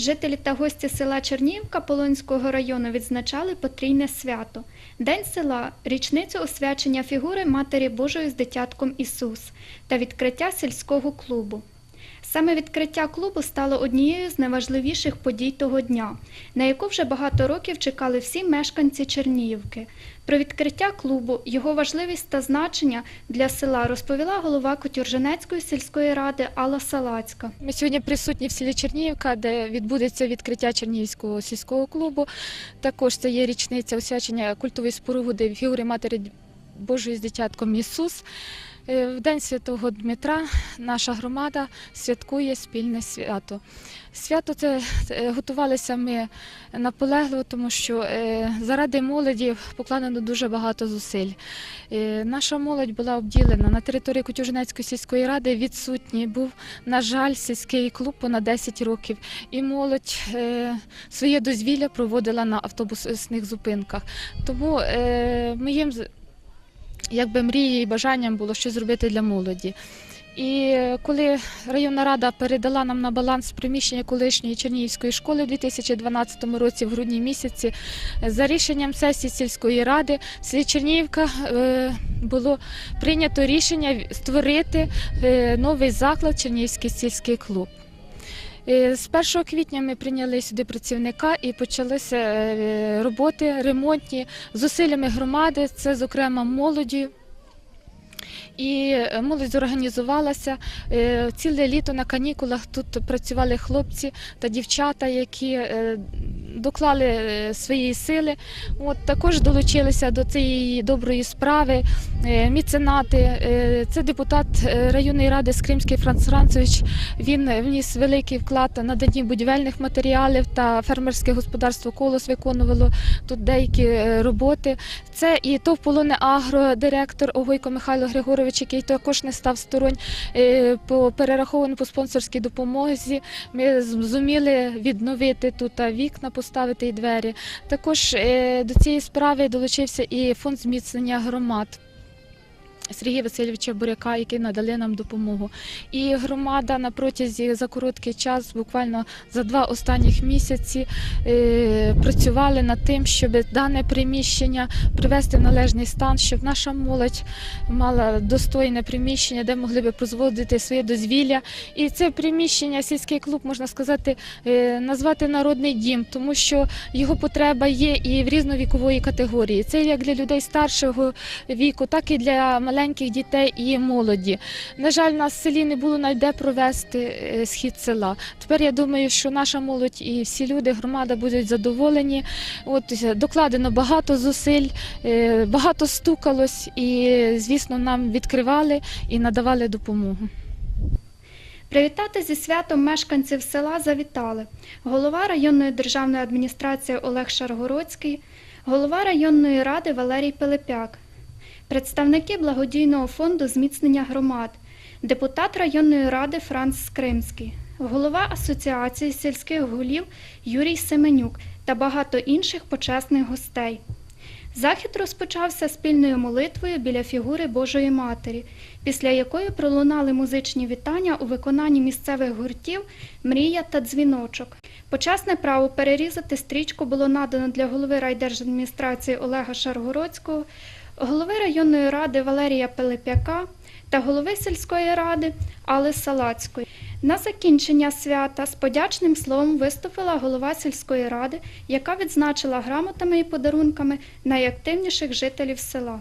Жителі та гості села Чернівка Полонського району відзначали потрійне свято. День села, річницю освячення фігури Матері Божої з дитятком Ісус та відкриття сільського клубу. Саме відкриття клубу стало однією з найважливіших подій того дня, на яку вже багато років чекали всі мешканці Чернігівки. Про відкриття клубу, його важливість та значення для села розповіла голова Котюрженецької сільської ради Алла Салацька. Ми сьогодні присутні в селі Чернігівка, де відбудеться відкриття Чернігівського сільського клубу. Також це є річниця освячення культової споруди фігури Матері Божої з дитятком Ісус. Е, В День Святого Дмитра наша громада святкує спільне свято. Свято це е, готувалися ми наполегливо, тому що е, заради молоді покладено дуже багато зусиль. Наша молодь була обділена на території Котюжинецької сільської ради. Відсутній був, на жаль, сільський клуб понад 10 років. І молодь своє дозвілля проводила на автобусних зупинках. Тому моїм з- якби мрією і бажанням було щось зробити для молоді. І коли районна рада передала нам на баланс приміщення колишньої Чернігівської школи у 2012 році, в грудні місяці, за рішенням сесії сільської ради в селі Чернігівка е, було прийнято рішення створити е, новий заклад Чернігівський сільський клуб. Е, З 1 квітня ми прийняли сюди працівника і почалися е, роботи ремонтні зусиллями громади, це зокрема молоді. І е, молодь зорганізувалася. Ціле літо на канікулах тут працювали хлопці та дівчата, які доклали е, свої сили. От також долучилися до цієї доброї справи. е, Міценати, Е, це депутат районної ради Скримський Франц Францович. Він вніс великий вклад на наданні будівельних матеріалів та фермерське господарство Колос виконувало тут деякі роботи. Це і ТОВ «Полоне Агро, директор Огойко Михайло Григорович, який також не став сторонь по перераховану по спонсорській допомозі. Ми зуміли відновити тут вікна, поставити і двері. Також е, до цієї справи долучився і фонд зміцнення громад. Сергія Васильовича Буряка, які надали нам допомогу. І громада на протязі за короткий час, буквально за два останніх місяці, е, працювали над тим, щоб дане приміщення привести в належний стан, щоб наша молодь мала достойне приміщення, де могли би розводити своє дозвілля. І це приміщення, сільський клуб, можна сказати, е, назвати народний дім, тому що його потреба є і в різновікової категорії. Це як для людей старшого віку, так і для маленьких дітей і молоді. На жаль, нас в селі не було навіть де провести е, схід села. Тепер я думаю, що наша молодь і всі люди, громада будуть задоволені. От е, докладено багато зусиль, е, багато стукалось, і звісно, нам відкривали і надавали допомогу. Привітати зі святом мешканців села завітали голова районної державної адміністрації Олег Шаргородський, голова районної ради Валерій Пилипяк, представники благодійного фонду зміцнення громад, депутат районної ради Франц Скримський, голова Асоціації сільських голів Юрій Семенюк та багато інших почесних гостей. Захід розпочався спільною молитвою біля фігури Божої Матері, після якої пролунали музичні вітання у виконанні місцевих гуртів Мрія та дзвіночок. Почесне право перерізати стрічку було надано для голови райдержадміністрації Олега Шаргородського, голови районної ради Валерія Пилипяка та голови сільської ради Алли Салацької. На закінчення свята з подячним словом виступила голова сільської ради, яка відзначила грамотами і подарунками найактивніших жителів села.